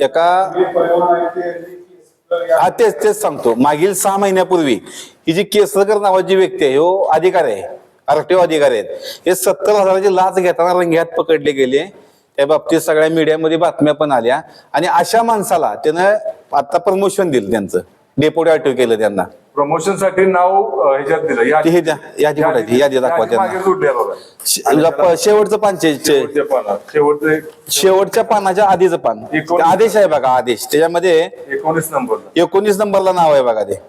एका हा तेच तेच सांगतो. मागील सहा महिन्यापूर्वी ही जी केसरकर नावाची व्यक्ती आहे हो अधिकारी आहे आरटीओ अधिकारी आहेत. हे सत्तर हजाराची लाच घेताना रंग्यात पकडले गेले. त्या बाबतीत सगळ्या मीडियामध्ये बातम्या पण आल्या. आणि अशा माणसाला त्यानं आता प्रमोशन दिलं त्यांचं. डेपोटी अटक केलं त्यांना. प्रमोशनसाठी नाव ह्याच्यात दिलं. हे द्या, यादी कुठे? यादी दाखवा त्यांना. शे- शेवटचं शेवटचं एक- शेवटच्या पानाच्या आधीचं पान. एकोणीस. आदेश आहे बघा आदेश. त्याच्यामध्ये एकोणीस नंबरला. एकोणीस नंबरला नाव आहे बघा ते.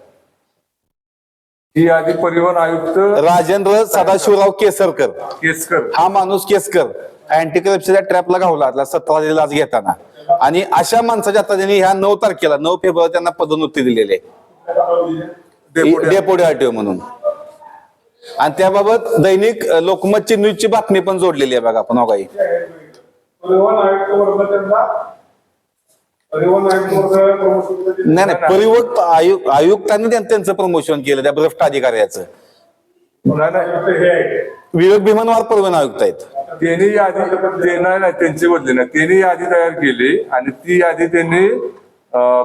ही यादी परिवहन आयुक्त राजेंद्र सदाशिवराव केसरकर. केसकर हा माणूस केसकर अँटी करप्शनच्या ट्रॅपला घावला सत्ता लाच घेताना. आणि अशा माणसाच्या आता त्यांनी ह्या नऊ तारखेला नऊ फेब्रुवारी त्यांना पदोन्नती दिलेली आहे. डेपोटी आरटीओ म्हणून. आणि त्याबाबत दैनिक लोकमतची न्यूजची बातमी पण जोडलेली आहे बघा आपण हो प्रमोशन दिलं. नाही नाही परिवहन आयुक्त आयुक्तांनी त्यां- त्यांचं प्रमोशन केलं त्या भ्रष्ट अधिकाऱ्याचं. हे. विवेक भीमनवार परिवहन आयुक्त आहेत. त्यांनी यादी नाही नाही त्यांची बदली नाही. त्यांनी यादी तयार केली आणि ती यादी त्यांनी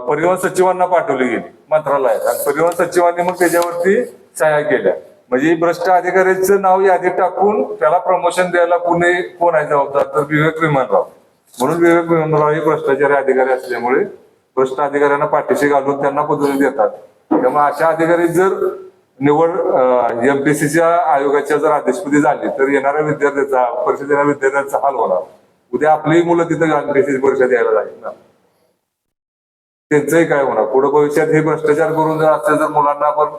परिवहन सचिवांना पाठवली गेली. मंत्रालयात आणि परिवहन सचिवांनी मग त्याच्यावरती सह्या केल्या. म्हणजे भ्रष्ट अधिकाऱ्याचं नाव यादीत टाकून त्याला प्रमोशन द्यायला कुणी कोण आहे जबाबदार? तर विवेक विमानराव म्हणून विवेक विमानराव हे भ्रष्टाचारी अधिकारी असल्यामुळे भ्रष्ट अधिकाऱ्यांना पाठीशी घालून त्यांना पदवी देतात. त्यामुळे अशा अधिकारी जर निवड एमपीसीच्या आयोगाच्या जर आदेशपदी झाली तर येणाऱ्या विद्यार्थ्याचा परीक्षा विद्यार्थ्यांचा हाल होणार. उद्या आपली मुलं तिथं एमपीएससी परीक्षा द्यायला जाईल ना. त्यांचंही काय होणार पुढे भविष्यात हे भ्रष्टाचार करून जर असल्या जर मुलांना आपण.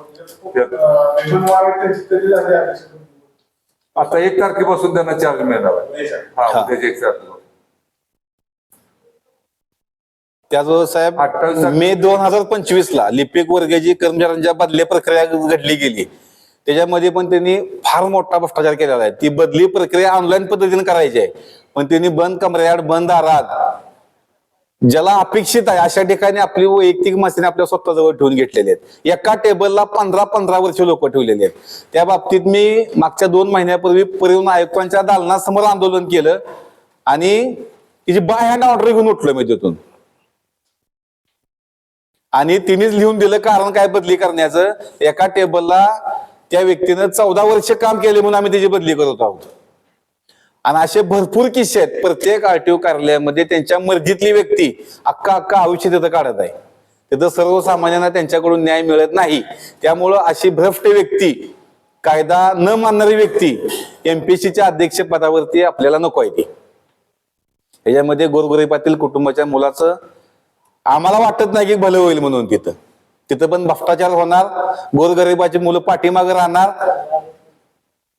आता एक तारखेपासून त्यांना चार्ज मिळणार आहे हा हा. उद्याच्या एक तारखेपासून त्याचबरोबर साहेब मे दोन हजार पंचवीस ला लिपिक वर्गाची कर्मचाऱ्यांच्या बदली प्रक्रिया घडली गेली त्याच्यामध्ये पण त्यांनी फार मोठा भ्रष्टाचार केलेला आहे ती बदली प्रक्रिया ऑनलाईन पद्धतीने करायची आहे पण त्यांनी बंद कमऱ्यात बंद दारात ज्याला अपेक्षित आहे अशा ठिकाणी आपली वैयक्तिक मशीन आपल्या स्वतःजवळ ठेवून घेतलेले आहेत. एका टेबलला पंधरा पंधरा वर्ष लोक ठेवलेले आहेत. त्या बाबतीत मी मागच्या दोन महिन्यापूर्वी परिवहन आयुक्तांच्या दालनासमोर आंदोलन केलं आणि तिची बाय हँड ऑर्डर घेऊन उठलो मी तिथून. आणि तिनेच लिहून दिलं कारण काय बदली करण्याचं? एका टेबलला त्या व्यक्तीनं चौदा वर्ष काम केले म्हणून आम्ही त्याची बदली करत आहोत. आणि असे भरपूर किस्से आहेत. प्रत्येक आरटीओ कार्यालयामध्ये त्यांच्या मर्जीतली व्यक्ती अक्का अक्का आयुष्य तिथं काढत आहे. तिथं सर्वसामान्यांना त्यांच्याकडून न्याय मिळत नाही. त्यामुळं अशी भ्रष्ट व्यक्ती कायदा न मानणारी व्यक्ती एमपीसीच्या अध्यक्ष पदावरती आपल्याला नको आहे ती. याच्यामध्ये गोरगरिबातील कुटुंबाच्या मुलाचं आम्हाला वाटत नाही की भलं होईल म्हणून तिथं. तिथं पण भ्रष्टाचार होणार गोरगरिबाची मुलं पाठीमागे राहणार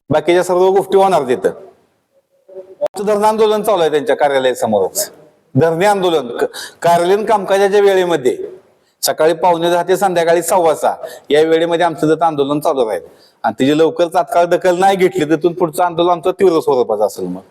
बाकीच्या सर्व गोष्टी होणार तिथं. धरण आंदोलन चालू आहे त्यांच्या कार्यालयासमोरच धरणे आंदोलन कार्यालयीन कामकाजाच्या वेळेमध्ये सकाळी पावणे दहा ते संध्याकाळी सव्वा सहा या वेळेमध्ये आमचं जर आंदोलन चालू राहील. आणि त्याची लवकर तात्काळ दखल नाही घेतली तर तिथून पुढचं आंदोलन आमचं तीव्र स्वरूपाचं असेल मग.